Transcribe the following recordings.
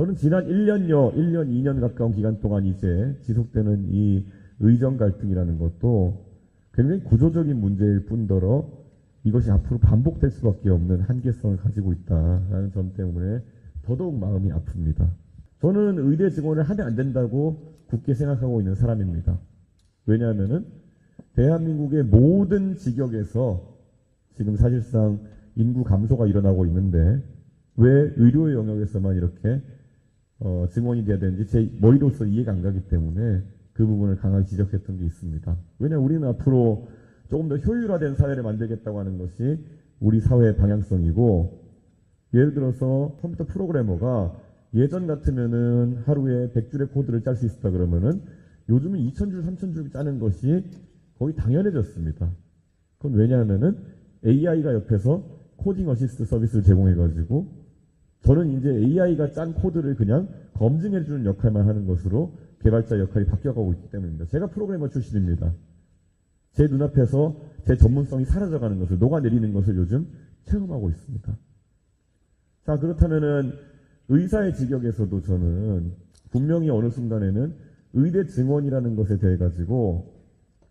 저는 지난 1년여, 1년, 2년 가까운 기간 동안 이제 지속되는 이 의정 갈등이라는 것도 굉장히 구조적인 문제일 뿐더러 이것이 앞으로 반복될 수밖에 없는 한계성을 가지고 있다라는 점 때문에 더더욱 마음이 아픕니다. 저는 의대 증원을 하면 안 된다고 굳게 생각하고 있는 사람입니다. 왜냐하면은 대한민국의 모든 직역에서 지금 사실상 인구 감소가 일어나고 있는데 왜 의료 영역에서만 이렇게 어, 증원이 돼야 되는지 제 머리로서 이해가 안 가기 때문에 그 부분을 강하게 지적했던 게 있습니다. 왜냐하면 우리는 앞으로 조금 더 효율화된 사회를 만들겠다고 하는 것이 우리 사회의 방향성이고 예를 들어서 컴퓨터 프로그래머가 예전 같으면은 하루에 100줄의 코드를 짤 수 있었다 그러면은 요즘은 2000줄, 3000줄 짜는 것이 거의 당연해졌습니다. 그건 왜냐하면은 AI가 옆에서 코딩 어시스트 서비스를 제공해가지고 저는 이제 AI가 짠 코드를 그냥 검증해주는 역할만 하는 것으로 개발자 역할이 바뀌어가고 있기 때문입니다. 제가 프로그래머 출신입니다. 제 눈앞에서 제 전문성이 사라져가는 것을 녹아내리는 것을 요즘 체험하고 있습니다. 자 그렇다면은 의사의 직역에서도 저는 분명히 어느 순간에는 의대 증원이라는 것에 대해 가지고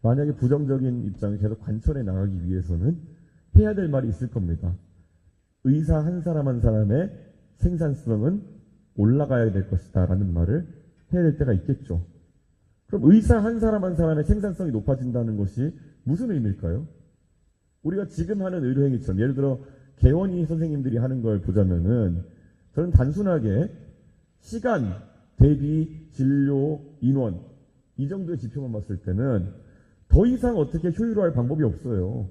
만약에 부정적인 입장을 계속 관철해 나가기 위해서는 해야 될 말이 있을 겁니다. 의사 한 사람 한 사람의 생산성은 올라가야 될 것이다 라는 말을 해야 될 때가 있겠죠. 그럼 의사 한 사람 한 사람의 생산성이 높아진다는 것이 무슨 의미일까요? 우리가 지금 하는 의료행위처럼 예를 들어 개원이 선생님들이 하는 걸 보자면은 저는 단순하게 시간 대비 진료 인원 이 정도의 지표만 봤을 때는 더 이상 어떻게 효율화할 방법이 없어요.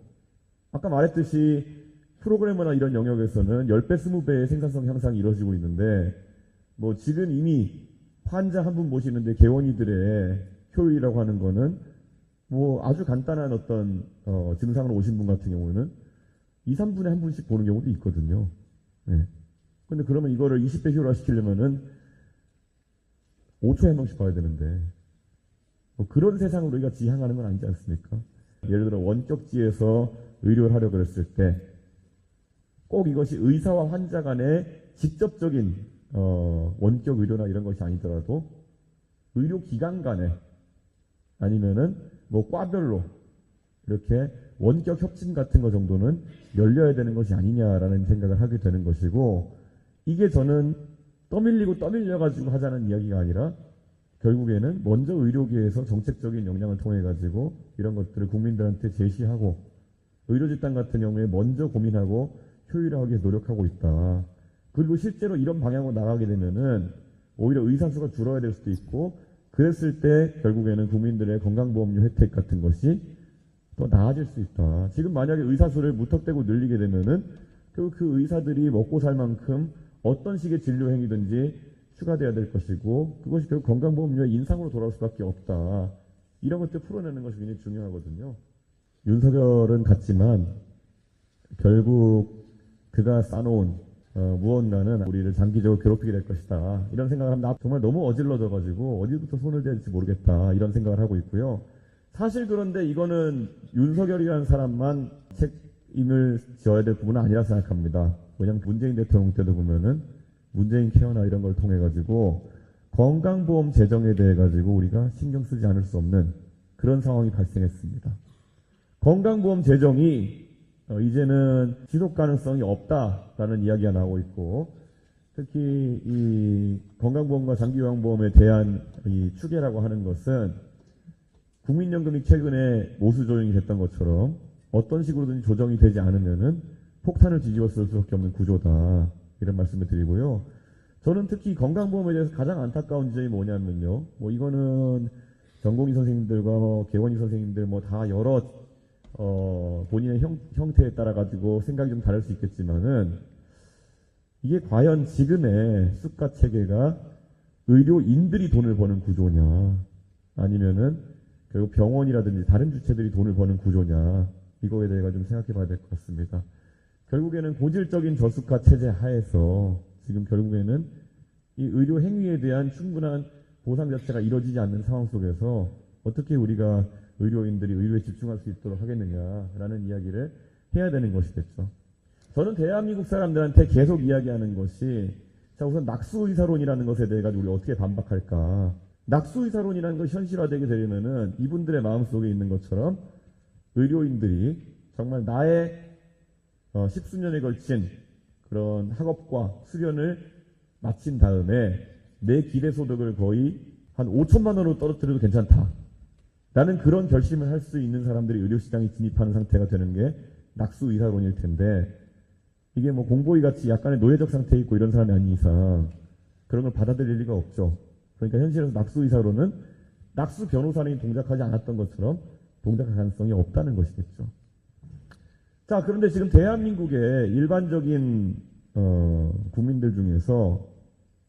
아까 말했듯이 프로그래머나 이런 영역에서는 10배, 20배의 생산성 향상이 이루어지고 있는데 뭐 지금 이미 환자 한 분 모시는데 개원이들의 효율이라고 하는 거는 뭐 아주 간단한 어떤 어, 증상으로 오신 분 같은 경우는 2, 3분에 한 분씩 보는 경우도 있거든요. 네. 근데 그러면 이거를 20배 효율화 시키려면은 5초에 한 명씩 봐야 되는데 뭐 그런 세상으로 우리가 지향하는 건 아니지 않습니까? 예를 들어 원격지에서 의료를 하려고 그랬을 때 꼭 이것이 의사와 환자 간의 직접적인 어, 원격 의료나 이런 것이 아니더라도 의료기관 간에 아니면은 뭐 과별로 이렇게 원격 협진 같은 거 정도는 열려야 되는 것이 아니냐라는 생각을 하게 되는 것이고 이게 저는 떠밀리고 떠밀려 가지고 하자는 이야기가 아니라 결국에는 먼저 의료계에서 정책적인 역량을 통해 가지고 이런 것들을 국민들한테 제시하고 의료 집단 같은 경우에 먼저 고민하고 효율화하기 위해 노력하고 있다. 그리고 실제로 이런 방향으로 나가게 되면은 오히려 의사 수가 줄어야 될 수도 있고 그랬을 때 결국에는 국민들의 건강보험료 혜택 같은 것이 더 나아질 수 있다. 지금 만약에 의사 수를 무턱대고 늘리게 되면은 결국 그 의사들이 먹고 살 만큼 어떤 식의 진료 행위든지 추가돼야 될 것이고 그것이 결국 건강보험료의 인상으로 돌아올 수밖에 없다. 이런 것들 풀어내는 것이 굉장히 중요하거든요. 윤석열은 같지만 결국 그가 쌓아놓은 어, 무언가는 우리를 장기적으로 괴롭히게 될 것이다. 이런 생각을 하면 나 정말 너무 어질러져가지고 어디부터 손을 대야 될지 모르겠다. 이런 생각을 하고 있고요. 사실 그런데 이거는 윤석열이라는 사람만 책임을 져야 될 부분은 아니라 생각합니다. 왜냐하면 문재인 대통령 때도 보면은 문재인 케어나 이런 걸 통해 가지고 건강보험 재정에 대해 가지고 우리가 신경 쓰지 않을 수 없는 그런 상황이 발생했습니다. 건강보험 재정이 어, 이제는 지속 가능성이 없다라는 이야기가 나오고 있고 특히 이 건강보험과 장기요양보험에 대한 이 추계라고 하는 것은 국민연금이 최근에 모수 조정이 됐던 것처럼 어떤 식으로든지 조정이 되지 않으면은 폭탄을 뒤집어 쓸 수밖에 없는 구조다 이런 말씀을 드리고요. 저는 특히 건강보험에 대해서 가장 안타까운 지점이 뭐냐면요. 뭐 이거는 전공의 선생님들과 뭐 개원의 선생님들 뭐 다 여러 어, 본인의 형, 형태에 따라 가지고 생각이 좀 다를 수 있겠지만은 이게 과연 지금의 수가 체계가 의료인들이 돈을 버는 구조냐 아니면은 결국 병원이라든지 다른 주체들이 돈을 버는 구조냐 이거에 대해 좀 생각해 봐야 될 것 같습니다. 결국에는 고질적인 저수가 체제 하에서 지금 결국에는 이 의료 행위에 대한 충분한 보상 자체가 이루어지지 않는 상황 속에서 어떻게 우리가 의료인들이 의료에 집중할 수 있도록 하겠느냐라는 이야기를 해야 되는 것이겠죠. 저는 대한민국 사람들한테 계속 이야기하는 것이 자, 우선 낙수의사론이라는 것에 대해 가지고 우리 어떻게 반박할까? 낙수의사론이라는 것이 현실화되게 되려면은 이분들의 마음속에 있는 것처럼 의료인들이 정말 나의 어, 십수년에 걸친 그런 학업과 수련을 마친 다음에 내 기대 소득을 거의 한 5천만 원으로 떨어뜨려도 괜찮다. 라는 그런 결심을 할 수 있는 사람들이 의료시장에 진입하는 상태가 되는 게 낙수의사론일 텐데 이게 뭐 공보이 같이 약간의 노예적 상태에 있고 이런 사람이 아닌 이상 그런 걸 받아들일 리가 없죠. 그러니까 현실에서 낙수의사로는 낙수 변호사님이 동작하지 않았던 것처럼 동작할 가능성이 없다는 것이겠죠. 자, 그런데 지금 대한민국의 일반적인 어, 국민들 중에서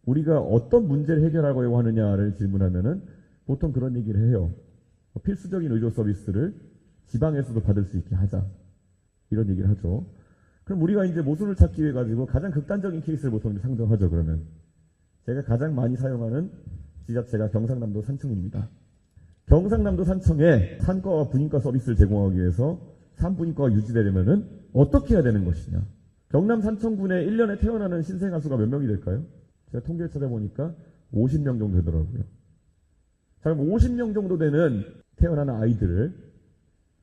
우리가 어떤 문제를 해결하려고 하느냐를 질문하면은 보통 그런 얘기를 해요. 뭐 필수적인 의료 서비스를 지방에서도 받을 수 있게 하자. 이런 얘기를 하죠. 그럼 우리가 이제 모순을 찾기 위해 가지고 가장 극단적인 케이스를 보통 상정하죠, 그러면. 제가 가장 많이 사용하는 지자체가 경상남도 산청입니다. 경상남도 산청에 산과와 분인과 서비스를 제공하기 위해서 산분인과가 유지되려면은 어떻게 해야 되는 것이냐. 경남 산청군에 1년에 태어나는 신생아 수가 몇 명이 될까요? 제가 통계를 찾아보니까 50명 정도 되더라고요. 자, 그럼 50명 정도 되는 태어나는 아이들을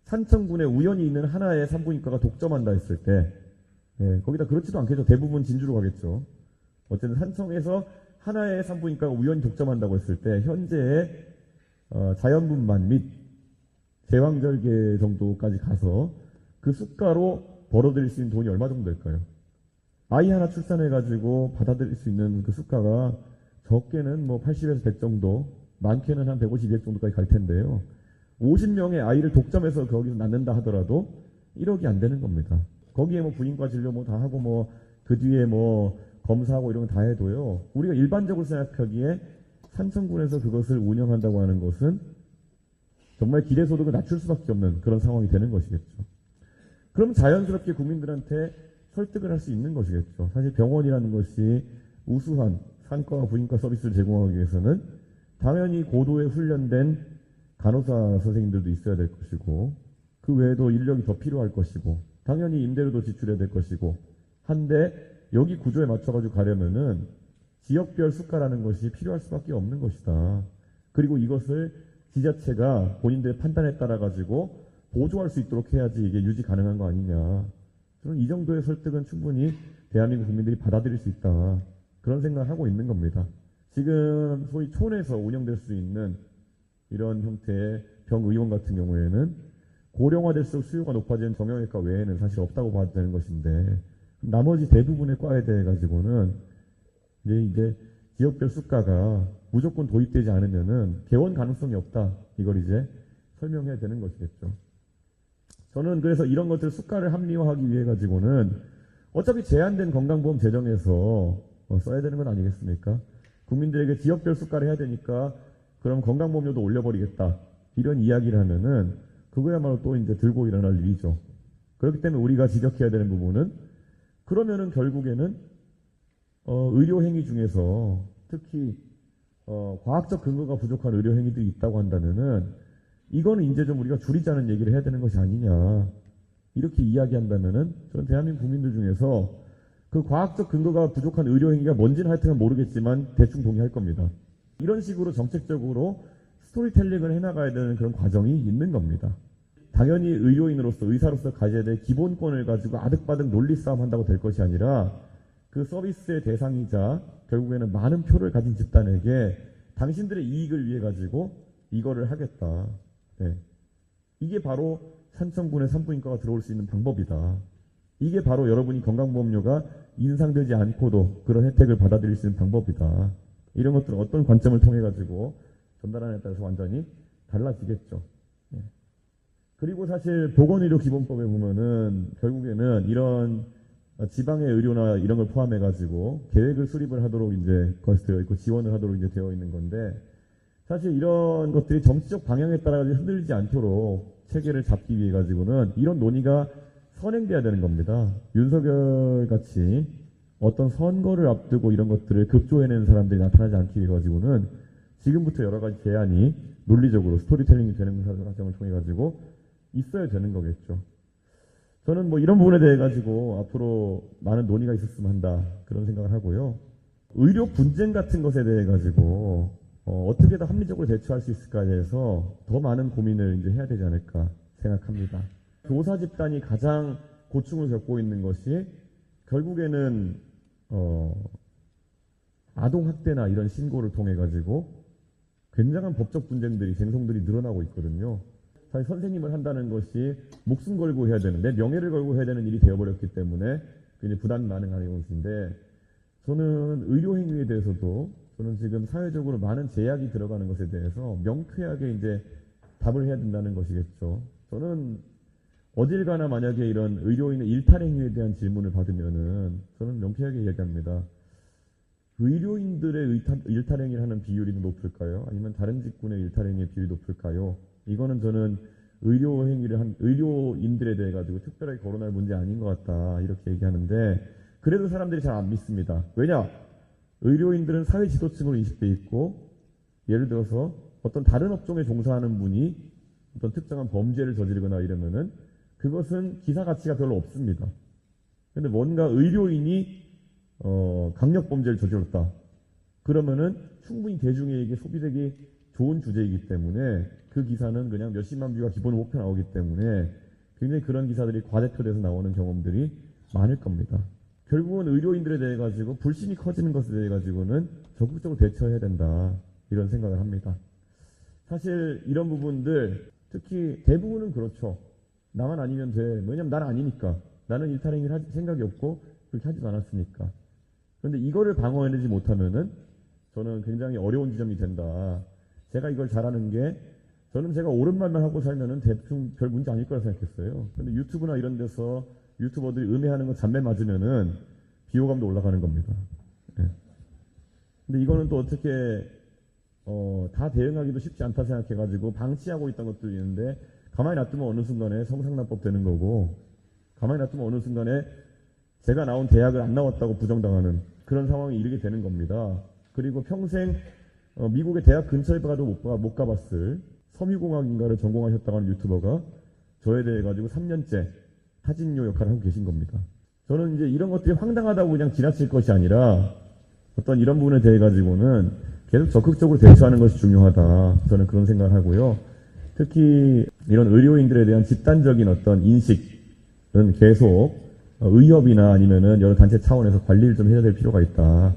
산청군에 우연히 있는 하나의 산부인과가 독점한다 했을 때, 예, 거기다 그렇지도 않겠죠. 대부분 진주로 가겠죠. 어쨌든 산청에서 하나의 산부인과가 우연히 독점한다고 했을 때, 현재의 어, 자연분만 및 제왕절개 정도까지 가서 그 수가로 벌어들일 수 있는 돈이 얼마 정도 될까요? 아이 하나 출산해가지고 받아들일 수 있는 그 수가가 적게는 뭐 80에서 100 정도, 많게는 한 150, 200 정도까지 갈 텐데요. 50명의 아이를 독점해서 거기서 낳는다 하더라도 1억이 안 되는 겁니다. 거기에 뭐 부인과 진료 뭐 다 하고 뭐 그 뒤에 뭐 검사하고 이런 거 다 해도요. 우리가 일반적으로 생각하기에 산청군에서 그것을 운영한다고 하는 것은 정말 기대소득을 낮출 수밖에 없는 그런 상황이 되는 것이겠죠. 그럼 자연스럽게 국민들한테 설득을 할 수 있는 것이겠죠. 사실 병원이라는 것이 우수한 산과와 부인과 서비스를 제공하기 위해서는 당연히 고도에 훈련된 간호사 선생님들도 있어야 될 것이고 그 외에도 인력이 더 필요할 것이고 당연히 임대료도 지출해야 될 것이고 한데 여기 구조에 맞춰가지고 가려면은 지역별 수가라는 것이 필요할 수밖에 없는 것이다. 그리고 이것을 지자체가 본인들의 판단에 따라 가지고 보조할 수 있도록 해야지 이게 유지 가능한 거 아니냐. 저는 이 정도의 설득은 충분히 대한민국 국민들이 받아들일 수 있다. 그런 생각을 하고 있는 겁니다. 지금 소위 촌에서 운영될 수 있는 이런 형태의 병의원 같은 경우에는 고령화될수록 수요가 높아지는 정형외과 외에는 사실 없다고 봐야 되는 것인데 나머지 대부분의 과에 대해 가지고는 이제 이제 지역별 수가가 무조건 도입되지 않으면은 개원 가능성이 없다. 이걸 이제 설명해야 되는 것이겠죠. 저는 그래서 이런 것들 수가를 합리화하기 위해 가지고는 어차피 제한된 건강보험 재정에서 어, 써야 되는 건 아니겠습니까? 국민들에게 지역별 수가를 해야 되니까 그럼 건강보험료도 올려버리겠다. 이런 이야기를 하면은 그거야말로 또 이제 들고 일어날 일이죠. 그렇기 때문에 우리가 지적해야 되는 부분은 그러면은 결국에는 어, 의료행위 중에서 특히 어, 과학적 근거가 부족한 의료행위들이 있다고 한다면은 이거는 이제 좀 우리가 줄이자는 얘기를 해야 되는 것이 아니냐 이렇게 이야기한다면은 저는 대한민국 국민들 중에서 그 과학적 근거가 부족한 의료 행위가 뭔지는 하여튼 모르겠지만 대충 동의할 겁니다. 이런 식으로 정책적으로 스토리텔링을 해나가야 되는 그런 과정이 있는 겁니다. 당연히 의료인으로서 의사로서 가져야 될 기본권을 가지고 아득바득 논리 싸움 한다고 될 것이 아니라 그 서비스의 대상이자 결국에는 많은 표를 가진 집단에게 당신들의 이익을 위해 가지고 이거를 하겠다. 네. 이게 바로 산청군의 산부인과가 들어올 수 있는 방법이다. 이게 바로 여러분이 건강보험료가 인상되지 않고도 그런 혜택을 받아들일 수 있는 방법이다. 이런 것들은 어떤 관점을 통해 가지고 전달하느냐에 따라서 완전히 달라지겠죠. 예. 그리고 사실 보건의료 기본법에 보면은 결국에는 이런 지방의 의료나 이런 걸 포함해 가지고 계획을 수립을 하도록 이제 거기서 되어 있고 지원을 하도록 이제 되어 있는 건데 사실 이런 것들이 정치적 방향에 따라 흔들리지 않도록 체계를 잡기 위해 가지고는 이런 논의가 선행돼야 되는 겁니다. 윤석열 같이 어떤 선거를 앞두고 이런 것들을 급조해내는 사람들이 나타나지 않기 위해 가지고는 지금부터 여러 가지 제안이 논리적으로 스토리텔링이 되는 과정을 통해 가지고 있어야 되는 거겠죠. 저는 뭐 이런 부분에 대해 가지고 앞으로 많은 논의가 있었으면 한다 그런 생각을 하고요. 의료 분쟁 같은 것에 대해 가지고 어, 떻게더 합리적으로 대처할 수 있을까에 대해서 더 많은 고민을 이제 해야 되지 않을까 생각합니다. 교사 집단이 가장 고충을 겪고 있는 것이 결국에는 어, 아동 학대나 이런 신고를 통해 가지고 굉장한 법적 분쟁들이 쟁송들이 늘어나고 있거든요. 사실 선생님을 한다는 것이 목숨 걸고 해야 되는 내 명예를 걸고 해야 되는 일이 되어버렸기 때문에 굉장히 부담이 많은 것인데 저는 의료 행위에 대해서도 저는 지금 사회적으로 많은 제약이 들어가는 것에 대해서 명쾌하게 이제 답을 해야 된다는 것이겠죠. 저는 어딜 가나 만약에 이런 의료인의 일탈 행위에 대한 질문을 받으면은 저는 명쾌하게 얘기합니다. 의료인들의 일탈, 행위를 하는 비율이 높을까요? 아니면 다른 직군의 일탈 행위의 비율이 높을까요? 이거는 저는 의료 행위를 한 의료인들에 대해 가지고 특별하게 거론할 문제 아닌 것 같다 이렇게 얘기하는데 그래도 사람들이 잘 안 믿습니다. 왜냐? 의료인들은 사회 지도층으로 인식돼 있고 예를 들어서 어떤 다른 업종에 종사하는 분이 어떤 특정한 범죄를 저지르거나 이러면은 그것은 기사 가치가 별로 없습니다. 근데 뭔가 의료인이 어, 강력 범죄를 저질렀다. 그러면은 충분히 대중에게 소비되기 좋은 주제이기 때문에 그 기사는 그냥 몇십만 뷰가 기본 목표 나오기 때문에 굉장히 그런 기사들이 과대표돼서 나오는 경험들이 많을 겁니다. 결국은 의료인들에 대해 가지고 불신이 커지는 것에 대해 가지고는 적극적으로 대처해야 된다. 이런 생각을 합니다. 사실 이런 부분들 특히 대부분은 그렇죠. 나만 아니면 돼. 왜냐면 나는 아니니까. 나는 일탈행위를 할 생각이 없고 그렇게 하지도 않았으니까. 그런데 이거를 방어해내지 못하면은 저는 굉장히 어려운 지점이 된다. 제가 이걸 잘하는 게 저는 제가 말만 하고 살면은 대충 별 문제 아닐 거라 생각했어요. 근데 유튜브나 이런 데서 유튜버들이 음해하는 거 잔매 맞으면은 비호감도 올라가는 겁니다. 예. 근데 이거는 또 어떻게 어, 다 대응하기도 쉽지 않다 생각해가지고 방치하고 있던 것도 있는데 가만히 놔두면 어느 순간에 성상납법 되는 거고 가만히 놔두면 어느 순간에 제가 나온 대학을 안 나왔다고 부정당하는 그런 상황이 이르게 되는 겁니다. 그리고 평생 어, 미국의 대학 근처에 가도 못, 가봤을 섬유공학인가를 전공하셨다고 하는 유튜버가 저에 대해 가지고 3년째 사진료 역할을 하고 계신 겁니다. 저는 이제 이런 것들이 황당하다고 그냥 지나칠 것이 아니라 어떤 이런 부분에 대해 가지고는 계속 적극적으로 대처하는 것이 중요하다. 저는 그런 생각을 하고요. 특히 이런 의료인들에 대한 집단적인 어떤 인식은 계속 의협이나 아니면은 여러 단체 차원에서 관리를 좀 해야 될 필요가 있다.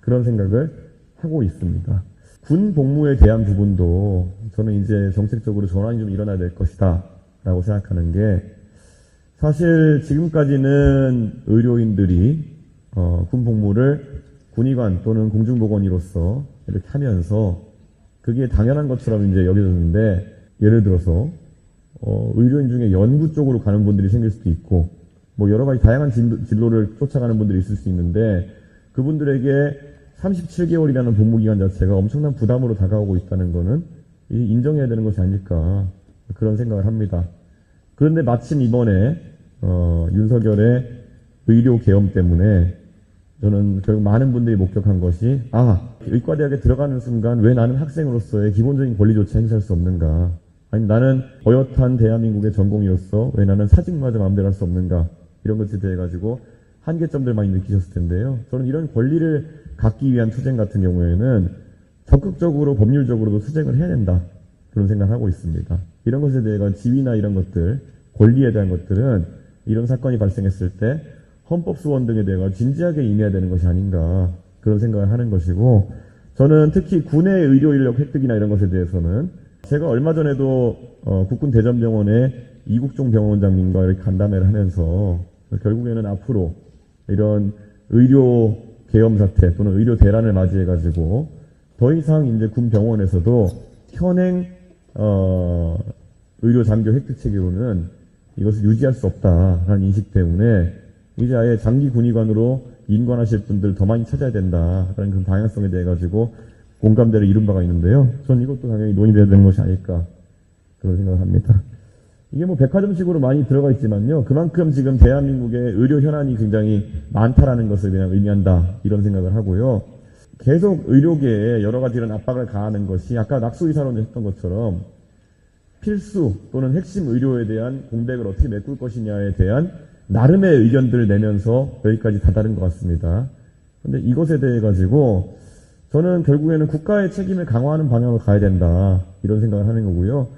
그런 생각을 하고 있습니다. 군 복무에 대한 부분도 저는 이제 정책적으로 전환이 좀 일어나야 될 것이다. 라고 생각하는 게 사실 지금까지는 의료인들이 어, 군 복무를 군의관 또는 공중보건의로서 이렇게 하면서 그게 당연한 것처럼 이제 여겨졌는데 예를 들어서 어, 의료인 중에 연구 쪽으로 가는 분들이 생길 수도 있고 뭐 여러 가지 다양한 진로, 를 쫓아가는 분들이 있을 수 있는데 그분들에게 37개월이라는 복무 기간 자체가 엄청난 부담으로 다가오고 있다는 것은 인정해야 되는 것이 아닐까 그런 생각을 합니다. 그런데 마침 이번에 어, 윤석열의 의료 계엄 때문에 저는 결국 많은 분들이 목격한 것이 아 의과대학에 들어가는 순간 왜 나는 학생으로서의 기본적인 권리조차 행사할 수 없는가 아니 나는 어엿한 대한민국의 전공이로서 왜 나는 사직마저 마음대로 할 수 없는가. 이런 것에 대해 가지고 한계점들 많이 느끼셨을 텐데요. 저는 이런 권리를 갖기 위한 투쟁 같은 경우에는 적극적으로 법률적으로도 투쟁을 해야 된다. 그런 생각을 하고 있습니다. 이런 것에 대해 지위나 이런 것들 권리에 대한 것들은 이런 사건이 발생했을 때 헌법 수원 등에 대해 진지하게 임해야 되는 것이 아닌가 그런 생각을 하는 것이고 저는 특히 군의 의료 인력 획득이나 이런 것에 대해서는 제가 얼마 전에도 어, 국군 대전병원의 이국종 병원장님과 이렇게 간담회를 하면서 결국에는 앞으로 이런 의료 계엄 사태 또는 의료 대란을 맞이해 가지고 더 이상 이제 군 병원에서도 현행 어, 의료 장교 획득 체계로는 이것을 유지할 수 없다라는 인식 때문에 이제 아예 장기 군의관으로 인관하실 분들 더 많이 찾아야 된다라는 그런 방향성에 대해 가지고 공감대를 이룬 바가 있는데요. 저는 이것도 당연히 논의돼야 되는 것이 아닐까 그런 생각을 합니다. 이게 뭐 백화점식으로 많이 들어가 있지만요. 그만큼 지금 대한민국의 의료 현안이 굉장히 많다라는 것을 그냥 의미한다 이런 생각을 하고요. 계속 의료계에 여러 가지 이런 압박을 가하는 것이 아까 낙수의사론 했던 것처럼 필수 또는 핵심 의료에 대한 공백을 어떻게 메꿀 것이냐에 대한 나름의 의견들을 내면서 여기까지 다다른 것 같습니다. 근데 이것에 대해 가지고 저는 결국에는 국가의 책임을 강화하는 방향으로 가야 된다. 이런 생각을 하는 거고요.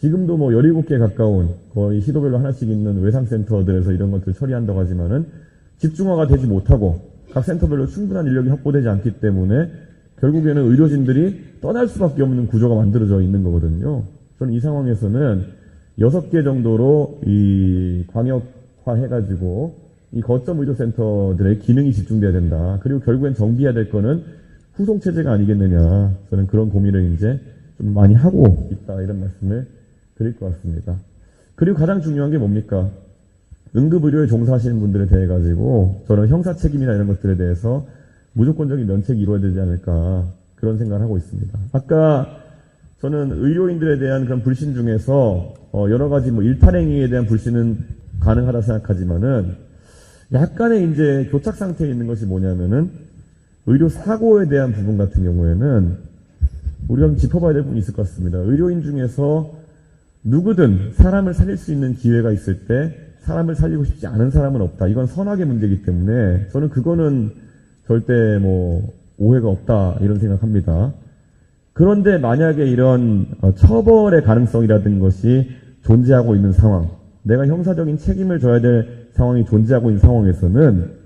지금도 뭐 17개 가까운 거의 시도별로 하나씩 있는 외상센터들에서 이런 것들 처리한다고 하지만은 집중화가 되지 못하고 각 센터별로 충분한 인력이 확보되지 않기 때문에 결국에는 의료진들이 떠날 수밖에 없는 구조가 만들어져 있는 거거든요. 저는 이 상황에서는 6개 정도로 이 광역화 해가지고 이 거점 의료센터들의 기능이 집중돼야 된다. 그리고 결국엔 정비해야 될 거는 후송 체제가 아니겠느냐. 저는 그런 고민을 이제 좀 많이 하고 있다. 이런 말씀을 드릴 것 같습니다. 그리고 가장 중요한 게 뭡니까? 응급의료에 종사하시는 분들에 대해 가지고 저는 형사 책임이나 이런 것들에 대해서 무조건적인 면책이 이루어야 되지 않을까 그런 생각을 하고 있습니다. 아까 저는 의료인들에 대한 그런 불신 중에서 어, 여러 가지 뭐 일탈행위에 대한 불신은 가능하다 생각하지만은 약간의 이제 교착 상태에 있는 것이 뭐냐면은 의료 사고에 대한 부분 같은 경우에는 우리가 좀 짚어봐야 될 부분이 있을 것 같습니다. 의료인 중에서 누구든 사람을 살릴 수 있는 기회가 있을 때 사람을 살리고 싶지 않은 사람은 없다. 이건 선악의 문제이기 때문에 저는 그거는 절대 뭐 오해가 없다 이런 생각합니다. 그런데 만약에 이런 어, 처벌의 가능성이라든 것이 존재하고 있는 상황, 내가 형사적인 책임을 져야 될 상황이 존재하고 있는 상황에서는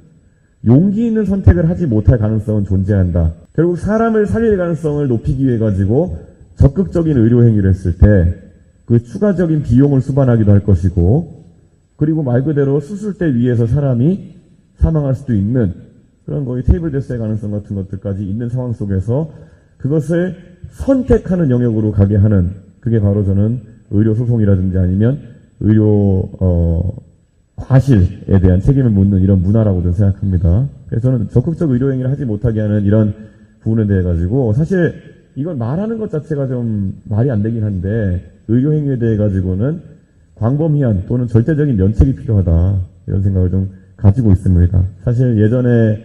용기 있는 선택을 하지 못할 가능성은 존재한다. 결국 사람을 살릴 가능성을 높이기 위해 가지고 적극적인 의료 행위를 했을 때 그 추가적인 비용을 수반하기도 할 것이고 그리고 말 그대로 수술대 위에서 사람이 사망할 수도 있는 그런 거의 테이블 데스의 가능성 같은 것들까지 있는 상황 속에서 그것을 선택하는 영역으로 가게 하는 그게 바로 저는 의료 소송이라든지 아니면 의료 어, 과실에 대한 책임을 묻는 이런 문화라고 저는 생각합니다. 그래서 저는 적극적 의료 행위를 하지 못하게 하는 이런 부분에 대해 가지고 사실 이걸 말하는 것 자체가 좀 말이 안 되긴 한데 의료 행위에 대해 가지고는 광범위한 또는 절대적인 면책이 필요하다 이런 생각을 좀 가지고 있습니다. 사실 예전에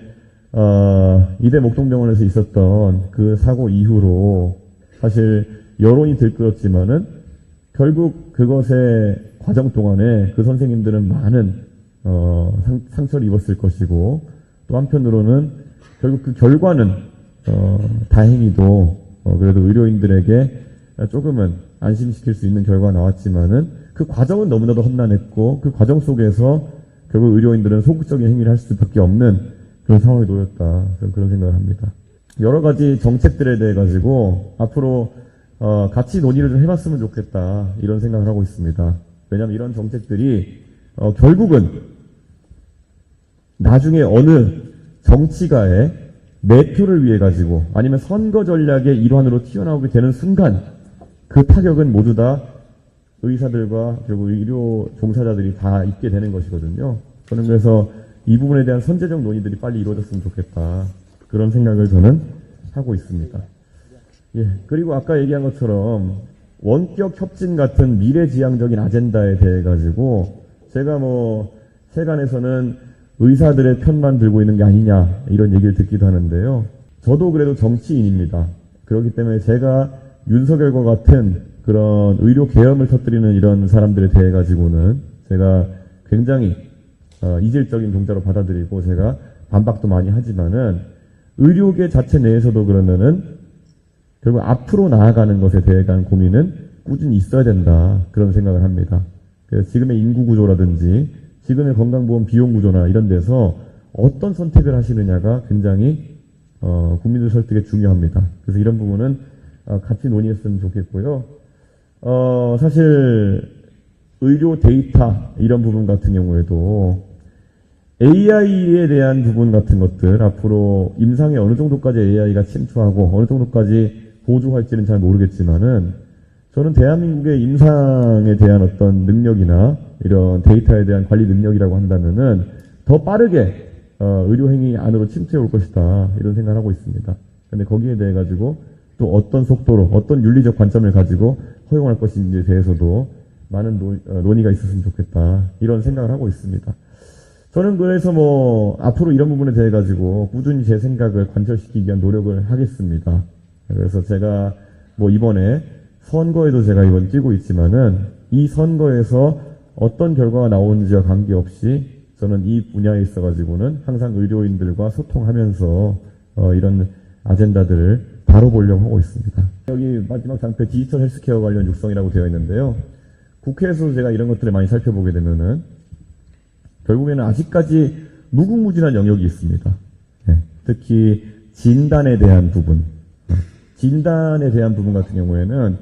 어, 이대 목동병원에서 있었던 그 사고 이후로 사실 여론이 들끓었지만은 결국 그것의 과정 동안에 그 선생님들은 많은 어, 상, 상처를 입었을 것이고 또 한편으로는 결국 그 결과는 어, 다행히도 어, 그래도 의료인들에게 조금은 안심시킬 수 있는 결과가 나왔지만은 그 과정은 너무나도 험난했고 그 과정 속에서 결국 의료인들은 소극적인 행위를 할 수밖에 없는 그런 상황에 놓였다. 저는 그런 생각을 합니다. 여러 가지 정책들에 대해 가지고 앞으로 어, 같이 논의를 좀 해봤으면 좋겠다 이런 생각을 하고 있습니다. 왜냐하면 이런 정책들이 어, 결국은 나중에 어느 정치가의 매표를 위해 가지고 아니면 선거 전략의 일환으로 튀어나오게 되는 순간 그 타격은 모두 다 의사들과 결국 의료 종사자들이 다 입게 되는 것이거든요. 저는 그래서 이 부분에 대한 선제적 논의들이 빨리 이루어졌으면 좋겠다. 그런 생각을 저는 하고 있습니다. 예. 그리고 아까 얘기한 것처럼 원격 협진 같은 미래지향적인 아젠다에 대해 가지고 제가 뭐 세간에서는 의사들의 편만 들고 있는 게 아니냐 이런 얘기를 듣기도 하는데요. 저도 그래도 정치인입니다. 그렇기 때문에 제가 윤석열과 같은 그런 의료 계엄을 터뜨리는 이런 사람들에 대해 가지고는 제가 굉장히 어, 이질적인 동자로 받아들이고 제가 반박도 많이 하지만은 의료계 자체 내에서도 그러면은 결국 앞으로 나아가는 것에 대한 고민은 꾸준히 있어야 된다 그런 생각을 합니다. 그래서 지금의 인구 구조라든지 지금의 건강보험 비용 구조나 이런 데서 어떤 선택을 하시느냐가 굉장히 어, 국민들 설득에 중요합니다. 그래서 이런 부분은 어, 같이 논의했으면 좋겠고요. 어, 사실 의료 데이터 이런 부분 같은 경우에도 AI에 대한 부분 같은 것들 앞으로 임상에 어느 정도까지 AI가 침투하고 어느 정도까지 보조할지는 잘 모르겠지만은 저는 대한민국의 임상에 대한 어떤 능력이나 이런 데이터에 대한 관리 능력이라고 한다면은 더 빠르게 어, 의료행위 안으로 침투해 올 것이다 이런 생각을 하고 있습니다. 근데 거기에 대해 가지고 또 어떤 속도로 어떤 윤리적 관점을 가지고 허용할 것인지에 대해서도 많은 논, 어, 논의가 있었으면 좋겠다 이런 생각을 하고 있습니다. 저는 그래서 뭐 앞으로 이런 부분에 대해 가지고 꾸준히 제 생각을 관철시키기 위한 노력을 하겠습니다. 그래서 제가 뭐 이번에 선거에도 제가 이번 뛰고 있지만은 이 선거에서 어떤 결과가 나오는지와 관계없이 저는 이 분야에 있어가지고는 항상 의료인들과 소통하면서 어, 이런 아젠다들을 다뤄보려고 하고 있습니다. 여기 마지막 장패 디지털 헬스케어 관련 육성이라고 되어 있는데요. 국회에서 제가 이런 것들을 많이 살펴보게 되면은 결국에는 아직까지 무궁무진한 영역이 있습니다. 예, 특히 진단에 대한 부분, 어, 진단에 대한 부분 같은 경우에는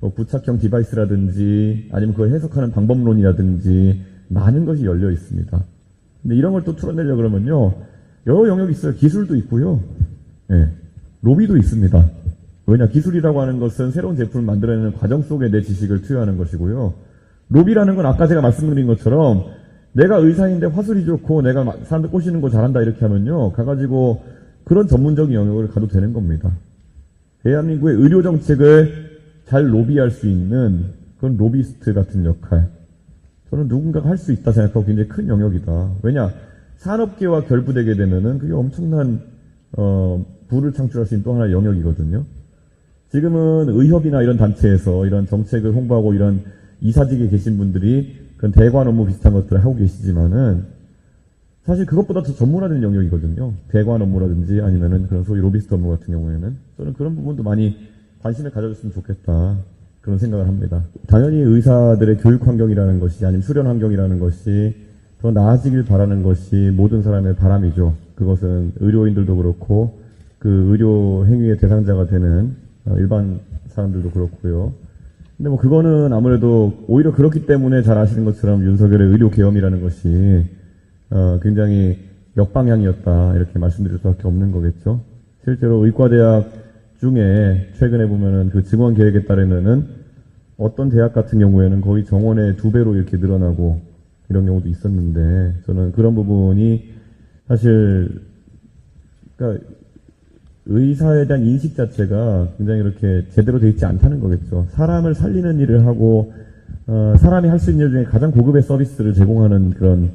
뭐 부착형 디바이스라든지 아니면 그걸 해석하는 방법론이라든지 많은 것이 열려 있습니다. 근데 이런 걸 또 풀어내려 그러면요 여러 영역이 있어요. 기술도 있고요, 예, 로비도 있습니다. 왜냐 기술이라고 하는 것은 새로운 제품을 만들어내는 과정 속에 내 지식을 투여하는 것이고요. 로비라는 건 아까 제가 말씀드린 것처럼 내가 의사인데 화술이 좋고 내가 마- 사람들 꼬시는 거 잘한다 이렇게 하면요 가가지고 그런 전문적인 영역을 가도 되는 겁니다. 대한민국의 의료 정책을 잘 로비할 수 있는 그런 로비스트 같은 역할. 저는 누군가가 할 수 있다 생각하고 굉장히 큰 영역이다. 왜냐 산업계와 결부되게 되면은 그게 엄청난 어, 부를 창출할 수 있는 또 하나의 영역이거든요. 지금은 의협이나 이런 단체에서 이런 정책을 홍보하고 이런 이사직에 계신 분들이 그런 대관 업무 비슷한 것들을 하고 계시지만은 사실 그것보다 더 전문화된 영역이거든요. 대관 업무라든지 아니면은 그런 소위 로비스트 업무 같은 경우에는 저는 그런 부분도 많이 관심을 가져줬으면 좋겠다. 그런 생각을 합니다. 당연히 의사들의 교육 환경이라는 것이 아니면 수련 환경이라는 것이 더 나아지길 바라는 것이 모든 사람의 바람이죠. 그것은 의료인들도 그렇고 그 의료 행위의 대상자가 되는 어, 일반 사람들도 그렇고요. 근데 뭐 그거는 아무래도 오히려 그렇기 때문에 잘 아시는 것처럼 윤석열의 의료 계엄이라는 것이 어, 굉장히 역방향이었다 이렇게 말씀드릴 수밖에 없는 거겠죠. 실제로 의과대학 중에 최근에 보면은 그 증원 계획에 따르면은 어떤 대학 같은 경우에는 거의 정원의 두 배로 이렇게 늘어나고 이런 경우도 있었는데 저는 그런 부분이 사실 그러니까 의사에 대한 인식 자체가 굉장히 이렇게 제대로 되어 있지 않다는 거겠죠. 사람을 살리는 일을 하고 어, 사람이 할 수 있는 일 중에 가장 고급의 서비스를 제공하는 그런 어,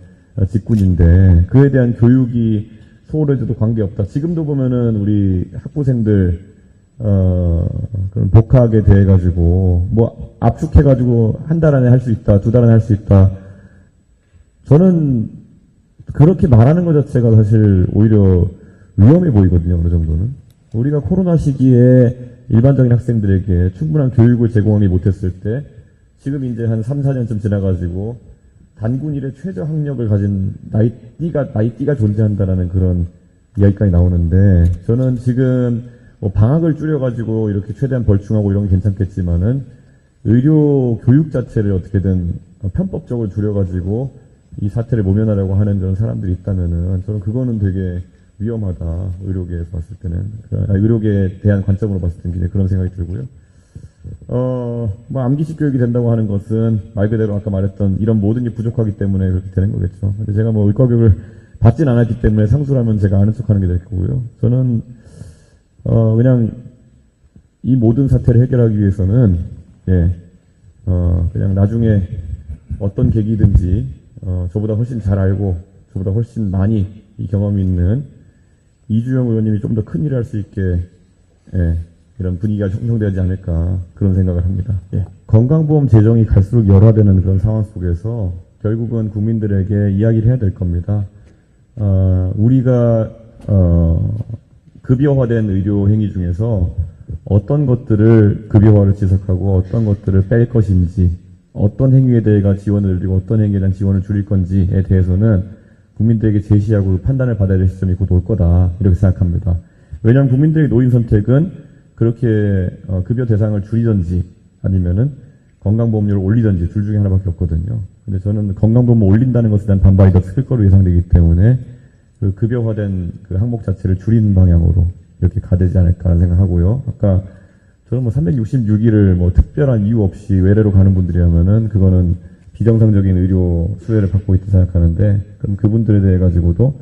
직군인데 그에 대한 교육이 소홀해져도 관계없다. 지금도 보면은 우리 학부생들 어, 그런 복학에 대해 가지고 뭐 압축해 가지고 한 달 안에 할 수 있다, 두 달 안에 할 수 있다. 저는 그렇게 말하는 것 자체가 사실 오히려 위험해 보이거든요, 어느 정도는. 우리가 코로나 시기에 일반적인 학생들에게 충분한 교육을 제공하지 못했을 때, 지금 이제 한 3, 4년쯤 지나가지고, 단군 일의 최저 학력을 가진 나이띠가, 나이띠가 존재한다라는 그런 이야기까지 나오는데, 저는 지금 뭐 방학을 줄여가지고 이렇게 최대한 벌충하고 이런 게 괜찮겠지만은, 의료 교육 자체를 어떻게든 편법적으로 줄여가지고 이 사태를 모면하려고 하는 그런 사람들이 있다면은 저는 그거는 되게 위험하다 의료계에서 봤을 때는 그, 아니, 의료계에 대한 관점으로 봤을 때는 그런 생각이 들고요. 어 뭐 암기식 교육이 된다고 하는 것은 말 그대로 아까 말했던 이런 모든 게 부족하기 때문에 그렇게 되는 거겠죠. 근데 제가 뭐 의과 교육을 받진 않았기 때문에 상수라면 제가 아는 척하는 게 될 거고요. 저는 어 그냥 이 모든 사태를 해결하기 위해서는 예, 어, 그냥 나중에 어떤 계기든지 어, 저보다 훨씬 잘 알고 저보다 훨씬 많이 이 경험이 있는 이주영 의원님이 좀 더 큰 일을 할 수 있게 예, 이런 분위기가 형성되지 않을까 그런 생각을 합니다. 예. 건강보험 재정이 갈수록 열화되는 그런 상황 속에서 결국은 국민들에게 이야기를 해야 될 겁니다. 어, 우리가 어, 급여화된 의료 행위 중에서 어떤 것들을 급여화를 지속하고 어떤 것들을 뺄 것인지 어떤 행위에 대해가 지원을 드리고 어떤 행위에 대한 지원을 줄일 건지에 대해서는 국민들에게 제시하고 판단을 받아야 될 시점이 곧 올 거다 이렇게 생각합니다. 왜냐하면 국민들의 노인 선택은 그렇게 어, 급여 대상을 줄이든지 아니면은 건강보험료를 올리든지 둘 중에 하나밖에 없거든요. 근데 저는 건강보험을 올린다는 것에 대한 반발이 더 클 거로 예상되기 때문에 그 급여화된 그 항목 자체를 줄이는 방향으로 이렇게 가되지 않을까 생각하고요. 아까 저는 뭐 366일을 뭐 특별한 이유 없이 외래로 가는 분들이라면은 그거는 비정상적인 의료 수혜를 받고 있다 생각하는데 그럼 그분들에 대해 가지고도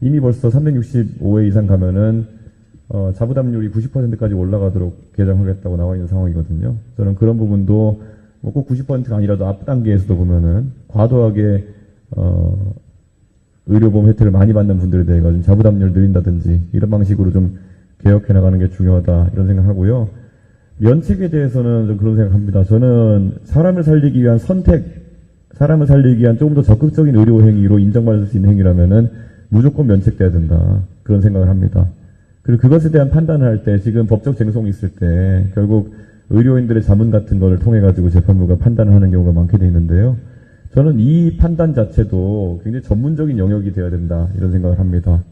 이미 벌써 365회 이상 가면은 어, 자부담률이 90%까지 올라가도록 개정하겠다고 나와 있는 상황이거든요. 저는 그런 부분도 뭐 꼭 90%가 아니라도 앞 단계에서도 보면은 과도하게 어, 의료보험 혜택을 많이 받는 분들에 대해 가지고 자부담률 늘린다든지 이런 방식으로 좀 개혁해 나가는 게 중요하다 이런 생각하고요. 면책에 대해서는 좀 그런 생각합니다. 저는 사람을 살리기 위한 선택 사람을 살리기 위한 조금 더 적극적인 의료 행위로 인정받을 수 있는 행위라면은 무조건 면책돼야 된다. 그런 생각을 합니다. 그리고 그것에 대한 판단을 할 때 지금 법적 쟁송이 있을 때 결국 의료인들의 자문 같은 거를 통해 가지고 재판부가 판단을 하는 경우가 많게 돼 있는데요. 저는 이 판단 자체도 굉장히 전문적인 영역이 돼야 된다 이런 생각을 합니다.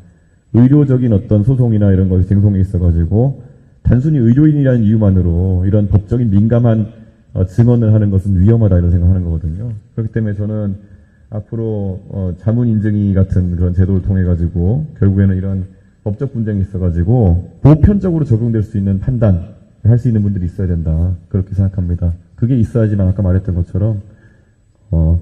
의료적인 어떤 소송이나 이런 것이 쟁송이 있어가지고 단순히 의료인이라는 이유만으로 이런 법적인 민감한 어, 증언을 하는 것은 위험하다 이런 생각하는 거거든요. 그렇기 때문에 저는 앞으로 어, 자문 인증이 같은 그런 제도를 통해 가지고 결국에는 이런 법적 분쟁이 있어가지고 보편적으로 적용될 수 있는 판단을 할수 있는 분들이 있어야 된다 그렇게 생각합니다. 그게 있어야지만 아까 말했던 것처럼 어,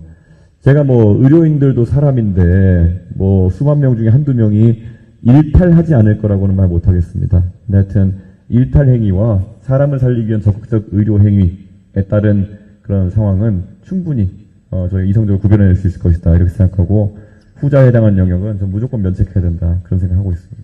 제가 뭐 의료인들도 사람인데 뭐 수만 명 중에 한두 명이 일탈하지 않을 거라고는 말 못하겠습니다. 하여튼 일탈 행위와 사람을 살리기 위한 적극적 의료 행위에 따른 그런 상황은 충분히 어, 저희 이성적으로 구별해낼 수 있을 것이다 이렇게 생각하고 후자에 해당한 영역은 전 무조건 면책해야 된다 그런 생각하고 있습니다.